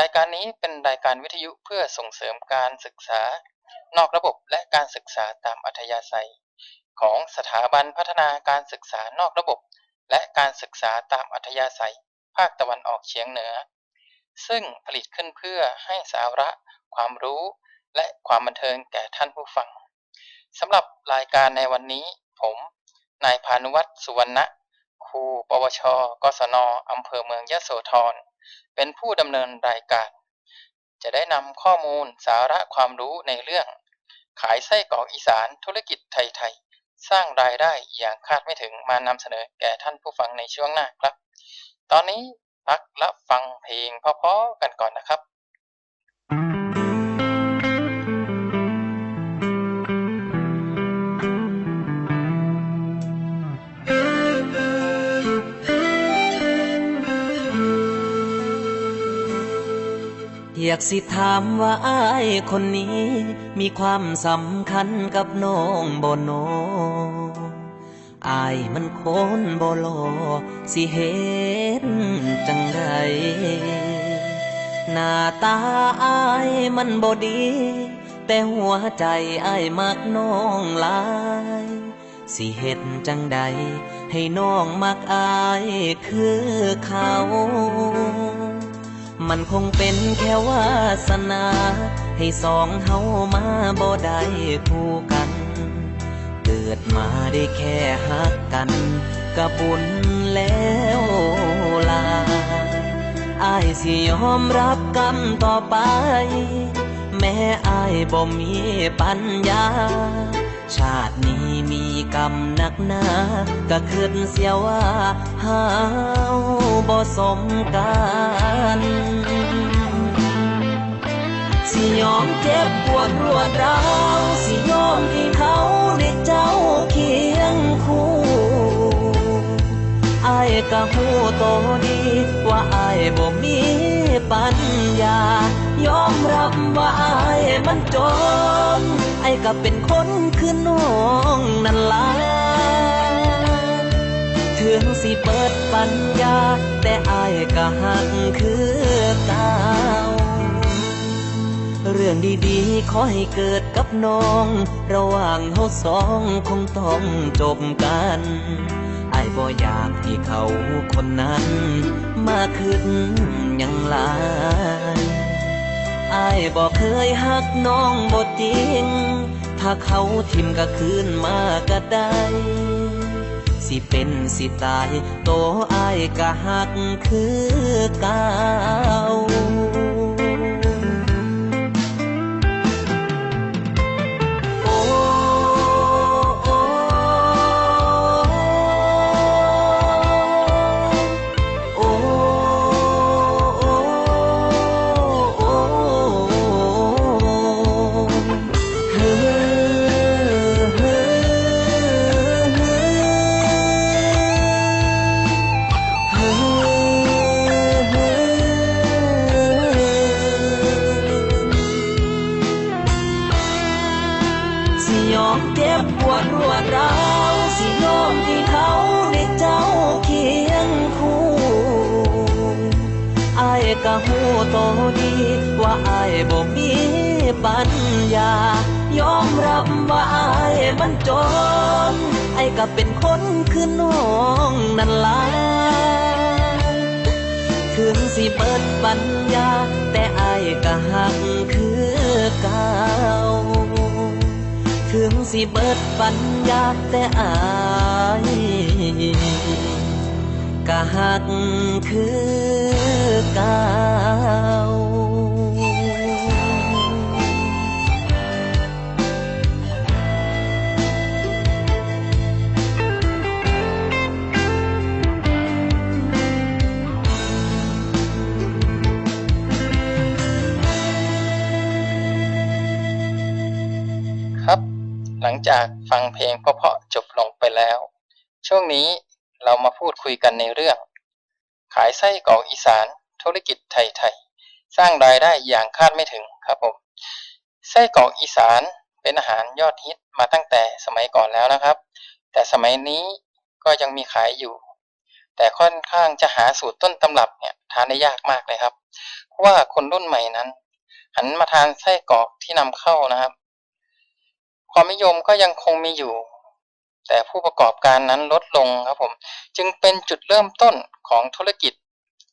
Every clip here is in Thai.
รายการนี้เป็นรายการวิทยุเพื่อส่งเสริมการศึกษา นอกระบบและการศึกษาตามอัธยาศัย ของสถาบันพัฒนาการศึกษานอกระบบ และการศึกษาตามอัธยาศัย ภาคตะวันออกเฉียงเหนือ ซึ่งผลิตขึ้นเพื่อให้สาระ ความรู้ และความบันเทิงแก่ท่านผู้ฟังสำหรับรายการในวันนี้ ผมนายพานุวัตรสุวรรณะครูปวช กศนอำเภอเมืองยะโสธร เป็นผู้ดำเนินรายการ จะได้นำข้อมูลสาระความรู้ในเรื่อง ขายไส้กรอกอีสานธุรกิจไทยๆ สร้างรายได้อย่างคาดไม่ถึงมานำเสนอแก่ท่านผู้ฟังในช่วงหน้าครับ ตอนนี้พักรับฟังเพลงเพราะๆกันก่อนนะครับากสิถามว่าอ้ายคนนี้ มีความสำคัญกับน้องบ่โนอายมันคนบ่หลอสิเห็นจังใดหน้าตาอายมันบ่ดี แต่หัวใจอายมักน้องหลาย สิเฮ็ดจังใด ให้น้องมักอายคือเขา มันคงเป็นแค่วาสนา ให้สองเฮามาบ่ได้คู่กัน เกิดมาได้แค่หักกันก็บุญแล้วลาอายสิยอมรับกรรมต่อไป แม้อายบ่มีปัญญา ชาตินี้มีกรรมนักหนาก็คิดเสียว่าเฮาบ่สมกันสิยอมเจ็บปวดรวดร้าวสิยอมให้เขาได้เจ้าเคียงคู่อายก็หูโตดี ว่าอายบ่มีปัญญา ยอมรับว่าอายมันจนไอ้ก็เป็นคนคือน้องนั่นล่ะถึงสิเปิดปัญญา แต่อายก็หักคือเก่าเรื่องดีๆ ขอให้เกิดกับน้อง ระหว่างเฮาสองคงต้องจบกันไอ้บ่อยากให้เขาคนนั้น มาขึ้นยังลาย อายบ่เคยหักน้องบ่จริง ถ้าเขาทิมก็คืนมาก็ได้ สิเป็นสิตายโตอายก็หักคือเก่าายก็หูโตดี ว่าอายบ่มีปัญญายอมรับว่าอายมันจนไอ้ก็เป็นคนคือน้องนั่นล่ะถึงสิเปิดปัญญา แต่อายก็หักคือเก่าถึงสิเบิดปัญญาแต่อาย ก็หักคือเก่าครับ หลังจากฟังเพลงเพราะๆจบลงไปแล้ว ช่วงนี้ เรามาพูดคุยกันในเรื่อง ขายไส้กรอกอีสานธุรกิจไทยๆสร้างรายได้อย่างคาดไม่ถึงครับผมไส้กรอกอีสานเป็นอาหารยอดฮิตมาตั้งแต่สมัยก่อนแล้วนะครับ แต่สมัยนี้ก็ยังมีขายอยู่ แต่ค่อนข้างจะหาสูตรต้นตำรับเนี่ยทานได้ยากมากเลยครับ เพราะว่าคนรุ่นใหม่นั้น หันมาทานไส้กรอกที่นำเข้านะครับ ความนิยมก็ยังคงมีอยู่ แต่ผู้ประกอบการนั้นลดลงครับผม จึงเป็นจุดเริ่มต้นของธุรกิจ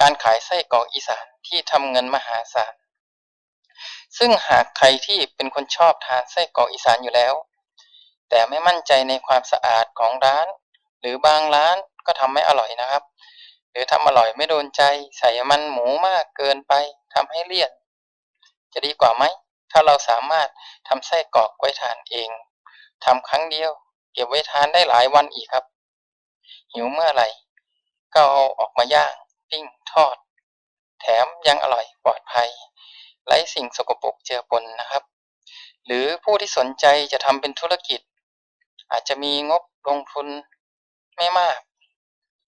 การขายไส้กรอกอีสานที่ทำเงินมหาศาล ซึ่งหากใครที่เป็นคนชอบทานไส้กรอกอีสานอยู่แล้ว แต่ไม่มั่นใจในความสะอาดของร้าน หรือบางร้านก็ทำไม่อร่อยนะครับ หรือทำอร่อยไม่โดนใจ ใส่มันหมูมากเกินไปทำให้เลี่ยน จะดีกว่าไหม ถ้าเราสามารถทำไส้กรอกไว้ทานเองทำครั้งเดียว เก็บไว้ทานได้หลายวันอีกครับ หิวเมื่อไหร่ก็เอาออกมาย่าง ปิ้งทอด แถมยังอร่อยปลอดภัยไร้สิ่งสกปรกเจือปนนะครับ หรือผู้ที่สนใจจะทำเป็นธุรกิจ อาจจะมีงบลงทุนไม่มาก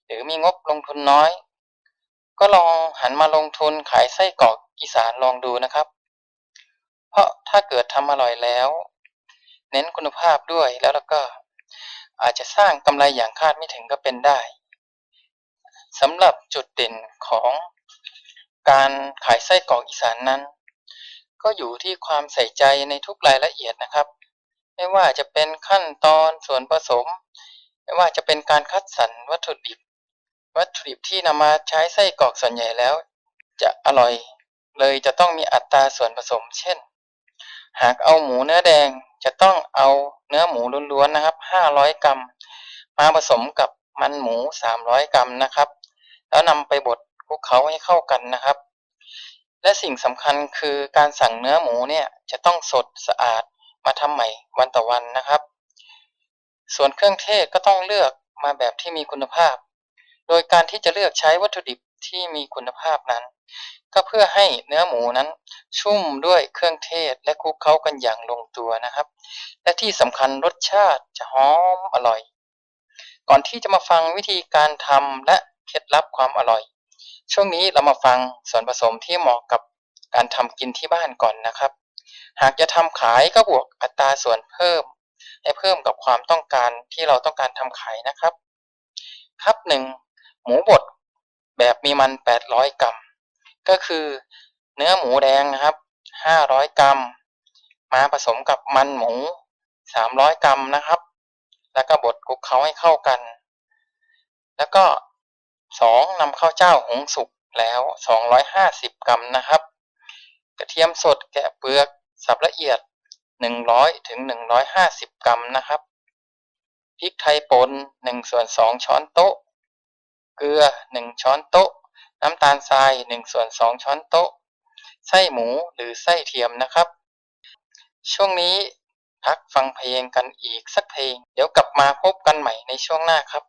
หรือมีงบลงทุนน้อย ก็ลองหันมาลงทุนขายไส้กรอกอีสานลองดูนะครับ เพราะถ้าเกิดทำอร่อยแล้ว เน้นคุณภาพด้วยแล้วแล้วก็ อาจจะสร้างกำไรอย่างคาดไม่ถึงก็เป็นได้สำหรับจุดเด่นของการขายไส้กรอกอีสานนั้น ก็อยู่ที่ความใส่ใจในทุกรายละเอียดนะครับ ไม่ว่าจะเป็นขั้นตอนส่วนผสม ไม่ว่าจะเป็นการคัดสรรวัตถุดิบ วัตถุดิบที่นำมาใช้ไส้กรอกส่วนใหญ่แล้ว จะอร่อยเลยจะต้องมีอัตราส่วนผสม เช่น หากเอาหมูเนื้อแดงจะต้องเอาเนื้อหมูล้วนๆนะครับ 500 กรัม มาผสมกับมันหมู 300 กรัมนะครับ แล้วนำไปบดคลุกเคล้าให้เข้ากันนะครับ และสิ่งสำคัญคือการสั่งเนื้อหมูเนี่ยจะต้องสดสะอาดมาทำใหม่วันต่อวันนะครับ ส่วนเครื่องเทศก็ต้องเลือกมาแบบที่มีคุณภาพ โดยการที่จะเลือกใช้วัตถุดิบ ที่มีคุณภาพนั้น ก็เพื่อให้เนื้อหมูนั้นชุ่มด้วยเครื่องเทศและคลุกเคล้ากันอย่างลงตัวนะครับ และที่สำคัญรสชาติจะหอมอร่อย ก่อนที่จะมาฟังวิธีการทำและเคล็ดลับความอร่อย ช่วงนี้เรามาฟังส่วนผสมที่เหมาะกับการทำกินที่บ้านก่อนนะครับ หากจะทำขายก็บวกอัตราส่วนเพิ่ม ให้เพิ่มกับความต้องการที่เราต้องการทำขายนะครับ ครับหนึ่งหมูบด แบบมีมัน 800 กรัม ก็คือเนื้อหมูแดงนะครับ 500 กรัม มาผสมกับมันหมู 300 กรัมนะครับ แล้วก็บดคลุกเคล้าให้เข้ากัน แล้วก็ 2. นำข้าวเจ้าหุงสุกแล้ว 250 กรัมนะครับ กระเทียมสดแกะเปลือกสับละเอียด 100ถึง150 กรัมนะครับพริกไทยป่น1ส่วน2ช้อนโต๊ะ เกลือ 1 ช้อนโต๊ะ น้ำตาลทราย 1 ส่วน 2 ช้อนโต๊ะ ไส้หมูหรือไส้เทียมนะครับ ช่วงนี้พักฟังเพลงกันอีกสักเพลง เดี๋ยวกลับมาพบกันใหม่ในช่วงหน้าครับ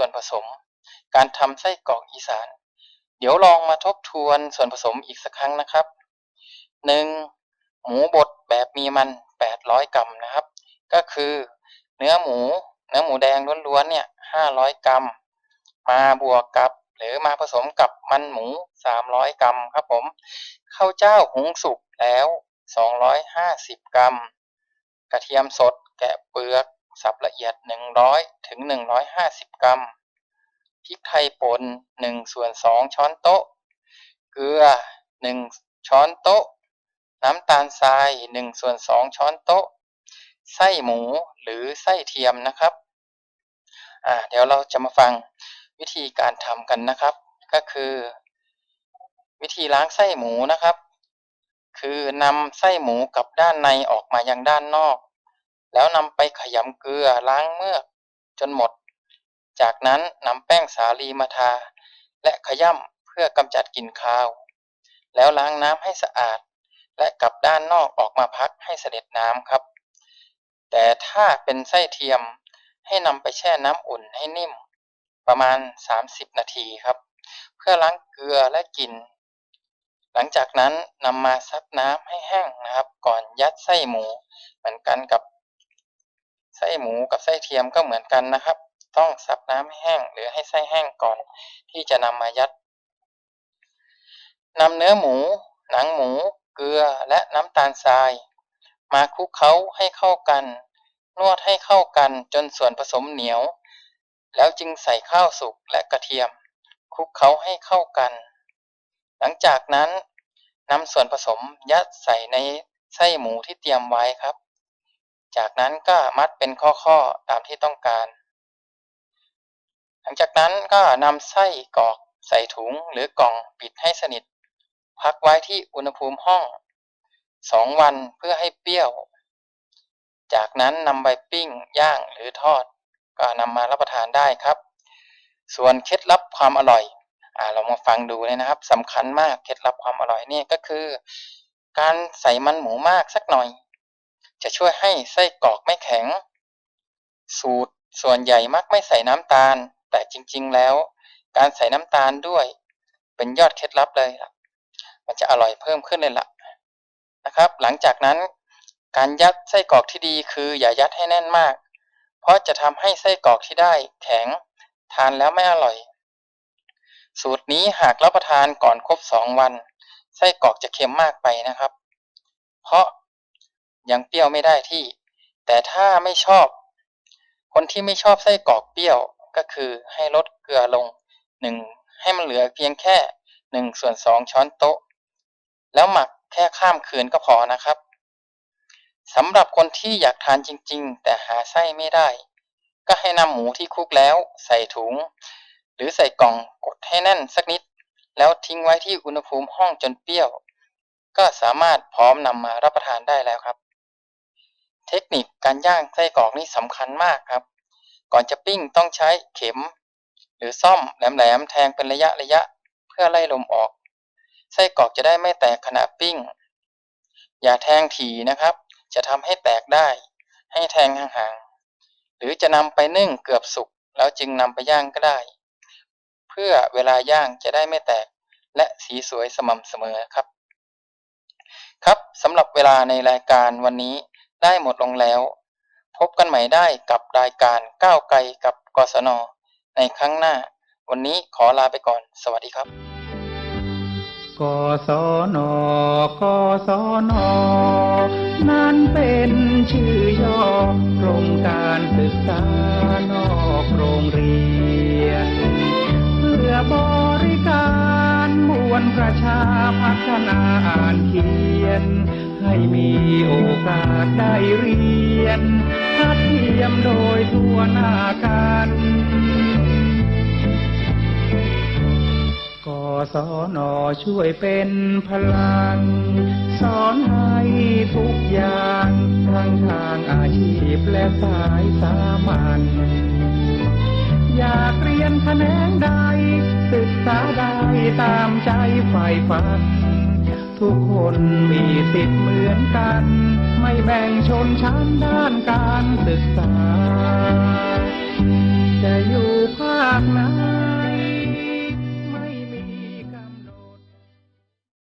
ส่วนผสม การทำไส้กรอกอีสาน เดี๋ยวลองมาทบทวนส่วนผสมอีกสักครั้งนะครับ 1. หมูบดแบบมีมัน 800 กรัมนะครับ ก็คือเนื้อหมู เนื้อหมูแดงล้วนๆเนี่ย 500 กรัม มาบวกกับหรือมาผสมกับมันหมู 300 กรัมครับผมข้าวเจ้าหุงสุกแล้ว 250 กรัม กระเทียมสดแกะเปลือก สับละเอียด 100 ถึง 150 กรัม พริกไทยป่น1ส่วน2ช้อนโต๊ะ เกลือ 1 ช้อนโต๊ะ น้ำตาลทราย1ส่วน2ช้อนโต๊ะ ไส้หมูหรือไส้เทียมนะครับอ่าเดี๋ยวเราจะมาฟังวิธีการทำกันนะครับ ก็คือ วิธีล้างไส้หมูนะครับ คือนำไส้หมูกับด้านในออกมายังด้านนอก แล้วนำไปขยำเกลือล้างเมือกจนหมด จากนั้นนำแป้งสาลีมาทา และขย่ำเพื่อกำจัดกลิ่นคาว แล้วล้างน้ำให้สะอาด และกลับด้านนอกออกมาพักให้เสด็จน้ำครับ แต่ถ้าเป็นไส้เทียมให้นำไปแช่น้ำอุ่นให้นิ่ม ประมาณ 30 นาทีครับ เพื่อล้างเกลือและกลิ่นหลังจากนั้นนำมาซับน้ำให้แห้งนะครับ ก่อนยัดไส้หมู เหมือนกันกับ ไส้หมูกับไส้เทียมก็เหมือนกันนะครับ ต้องซับน้ำให้แห้งหรือให้ไส้แห้งก่อนที่จะนำมายัดนำเนื้อหมู หนังหมู เกลือและน้ำตาลทราย มาคลุกเคล้าให้เข้ากัน นวดให้เข้ากันจนส่วนผสมเหนียว แล้วจึงใส่ข้าวสุกและกระเทียมคลุกเคล้าให้เข้ากัน หลังจากนั้นนำส่วนผสมยัดใส่ในไส้หมูที่เตรียมไว้ครับ จากนั้นก็มัดเป็นข้อๆตามที่ต้องการ หลังจากนั้นก็นำไส้กรอกใส่ถุงหรือกล่องปิดให้สนิท พักไว้ที่อุณหภูมิห้อง 2 วันเพื่อให้เปรี้ยว จากนั้นนำไปปิ้ง ย่างหรือทอด ก็นำมารับประทานได้ครับ ส่วนเคล็ดลับความอร่อยอเรามาฟังดูเลยนะครับสำคัญมากเคล็ดลับความอร่อยนี่ก็คือ การใส่มันหมูมากสักหน่อย จะช่วยให้ไส้กรอกไม่แข็ง สูตรส่วนใหญ่มักไม่ใส่น้ำตาล แต่จริงๆแล้ว การใส่น้ำตาลด้วย เป็นยอดเคล็ดลับเลยล่ะ มันจะอร่อยเพิ่มขึ้นเลยล่ะนะครับ หลังจากนั้น การยัดไส้กรอกที่ดีคืออย่ายัดให้แน่นมาก เพราะจะทำให้ไส้กรอกที่ได้แข็งทานแล้วไม่อร่อย สูตรนี้หากรับประทานก่อนครบ 2 วัน ไส้กรอกจะเค็มมากไปนะครับ เพราะ ยังเปรี้ยวไม่ได้ที่ แต่ถ้าไม่ชอบ คนที่ไม่ชอบไส้กรอกเปรี้ยวก็คือให้ลดเกลือลง1ให้มันเหลือเพียงแค่1ส่วน2ช้อนโต๊ะ แล้วหมักแค่ข้ามคืนก็พอนะครับสำหรับคนที่อยากทานจริง ๆ แต่หาไส้ไม่ได้ ก็ให้นำหมูที่คลุกแล้ว ใส่ถุง หรือใส่กล่องกดให้แน่นสักนิด แล้วทิ้งไว้ที่อุณหภูมิห้องจนเปรี้ยว ก็สามารถพร้อมนำมารับประทานได้แล้วครับ เทคนิคการย่างไส้กรอกนี่สำคัญมากครับ ก่อนจะปิ้งต้องใช้เข็ม หรือซ่อมแหลมๆแทงเป็นระยะระยะเพื่อไล่ลมออก ไส้กรอกจะได้ไม่แตกขณะปิ้ง อย่าแทงถี่นะครับ จะทำให้แตกได้ ให้แทงห่างๆหรือจะนำไปนึ่งเกือบสุกแล้วจึงนำไปย่างก็ได้ เพื่อเวลาย่างจะได้ไม่แตกและสีสวยสม่ำเสมอครับ ครับสำหรับเวลาในรายการวันนี้ ได้หมดลงแล้ว พบกันใหม่ได้กับรายการก้าวไกลกับกศน ในครั้งหน้า วันนี้ขอลาไปก่อน สวัสดีครับ กศน กศน นั้นเป็นชื่อย่อโครงการศึกษานอกโรงเรียน เพื่อบริการมวลประชาพัฒนาอ่านเขียน ให้มีโอกาสได้เรียนทัดเทียมโดยทั่วหน้ากันกศนช่วยเป็นพลัง สอนให้ทุกอย่างทั้งทางอาชีพและสายสามัญอยากเรียนแขนงใด ศึกษาได้ตามใจใฝ่ฝัน ทุกคนมีสิทธิ์เหมือนกัน ไม่แบ่งชนชั้นด้านการศึกษา จะอยู่ภาคไหน